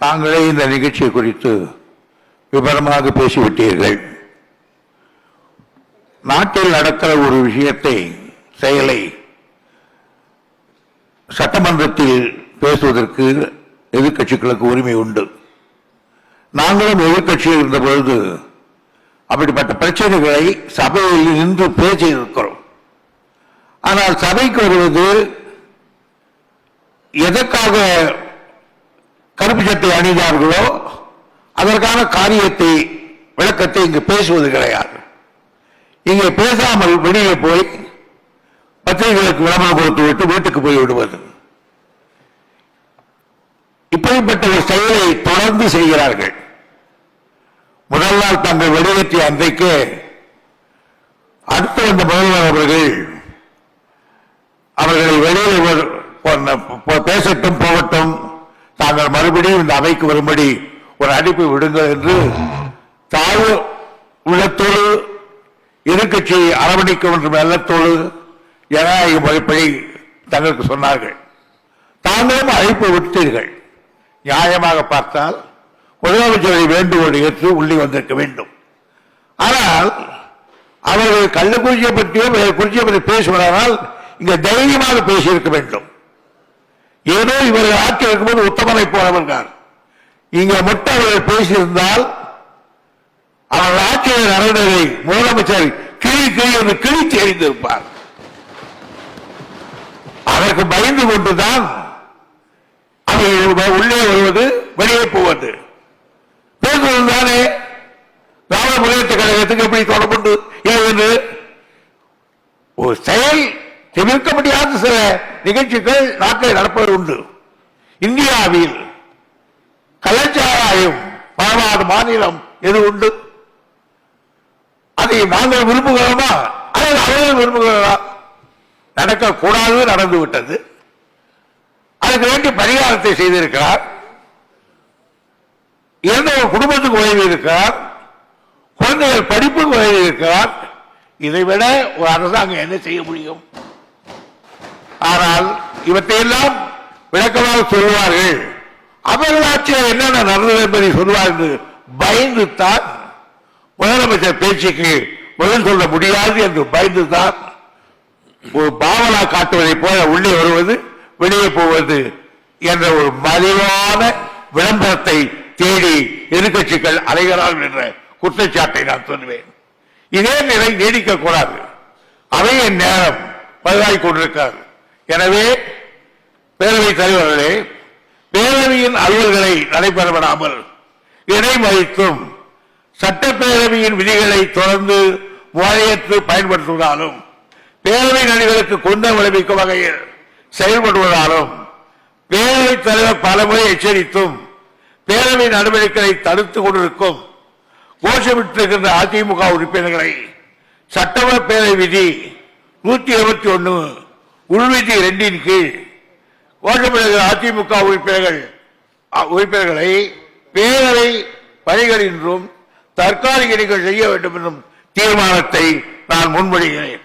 தாங்களே இந்த நிகழ்ச்சி குறித்து விவரமாக பேசிவிட்டீர்கள். நாட்டில் நடக்கிற ஒரு விஷயத்தை செயலை சட்டமன்றத்தில் பேசுவதற்கு எதிர்க்கட்சிகளுக்கு உரிமை உண்டு. நாங்களும் எதிர்க்கட்சியில் இருந்த பொழுது அப்படிப்பட்ட பிரச்சனைகளை சபையில் நின்று பேசியிருக்கிறோம் ஆனால் சபைக்கு வருவது எதற்காக கருப்பு அணிந்தார்களோ அதற்கான காரியத்தை விளக்கத்தை இங்கு பேசுவது கிடையாது. இங்கே பேசாமல் வெளியே போய் பத்திரிகைகளுக்கு விளம்பரம் கொடுத்து விட்டு வீட்டுக்கு போய் விடுவது. இப்படிப்பட்ட ஒரு செயலை தொடர்ந்து செய்கிறார்கள். முதல் நாள் தங்கள் வெளியேற்றிய அன்றைக்கு அடுத்து வந்த முதல்வர் அவர்கள் அவர்களை வெளியில் பேசட்டும் மறுபடியும் இந்த அவைக்கு வரும்படி ஒரு அழைப்பு விடுங்கள் என்று தாழ்வு உள்ளத்தோடு எதிர்கட்சியை அரவணைக்க வேண்டும் எண்ணத்தோடு ஜனநாயக முறைப்படி தங்களுக்கு சொன்னார்கள். தாங்களும் அழைப்பு விட்டீர்கள் நியாயமாக பார்த்தால் முதலமைச்சரை வேண்டுகோள் ஏற்று உள்ளே வந்திருக்க வேண்டும். ஆனால் அவர்கள் கள்ளக்குறிச்சியை பற்றியோ குறிச்சியை பற்றி பேசுவதானால் இங்கே தைரியமாக பேசியிருக்க வேண்டும். ஏதோ இவர்கள் ஆட்சி இருக்கும்போது உத்தமனை போனவர்கள் இங்க மட்டும் அவர்கள் பேசியிருந்தால் அவர்கள் ஆட்சியர் நடந்ததை முதலமைச்சர் கிளி கிளி என்று கிழித்து எறிந்திருப்பார். அதற்கு பயந்து கொண்டுதான் அவர்கள் உள்ளே வருவது வெளியே போவது. பேசுவது தானே? திராவிட முன்னேற்ற கழகத்துக்கு எப்படி தொடர்புண்டு என்று ஒரு செயல் தவிர்க்க முடியாத சில நிகழ்ச்சிகள் நாட்டில் நடப்பது உண்டு. இந்தியாவில் கலாச்சாராயம் பரவாத மாநிலம் எது உண்டு? அதை நாங்கள் விரும்புகிறோமா? அல்லது அவர்கள் விரும்புகிறோமா நடக்கக்கூடாது நடந்து விட்டது அதுக்கு வேண்டிய பரிகாரத்தை செய்திருக்கிறார். இறந்த குடும்பத்துக்கு உதவி இருக்கிறார். குழந்தைகள் படிப்புக்கு உதவி இருக்கிறார். இதை விட ஒரு அரசாங்கம் என்ன செய்ய முடியும்? ஆனால் இவற்றையெல்லாம் விளக்கமாக சொல்வார்கள் அவர்கள் என்னென்ன நடந்தது என்பதை சொல்வார் என்று பயந்துத்தான் முதலமைச்சர் பேச்சுக்கு பதில் சொல்ல முடியாது என்று பயந்துதான் ஒரு பாவனா காட்டுவதைப் போல உள்ளே வருவது வெளியே போவது என்ற ஒரு மலிவான விளம்பரத்தை தேடி எதிர்கட்சிகள் அலைகிறார்கள் என்ற குற்றச்சாட்டை நான் சொல்லுவேன். இதே நிலை நீடிக்கக்கூடாது அவையின் நேரம் பதிவாகிக் கொண்டிருக்கிறது. எனவே பேரவைத் தலைவர்களே பேரவையின் அலுவல்களை நடைபெற விடாமல் இடைமறித்தும் சட்டப்பேரவையின் விதிகளை தொடர்ந்து முறையற்று பயன்படுத்துவதாலும் பேரவை நடிகளுக்கு குந்தம் விளைவிக்கும் வகையில் செயல்படுவதாலும் பேரவைத் தலைவர் பலமுறை எச்சரித்தும் பேரவை நடவடிக்கைகளை தடுத்துக் கொண்டிருக்கும் கோஷமிட்டிருக்கின்ற அதிமுக உறுப்பினர்களை சட்டமன்ற பேரவை விதி நூத்தி இருபத்தி ஒன்று உள்விதி இரண்டின் கீழ். கோஷமிடுகிற அதிமுக உறுப்பினர்கள் உறுப்பினர்களை பேரவை பணிகளின்றும் தற்காலிக நீக்கம் செய்ய வேண்டும் என்றும் தீர்மானத்தை நான் முன்மொழிகிறேன்.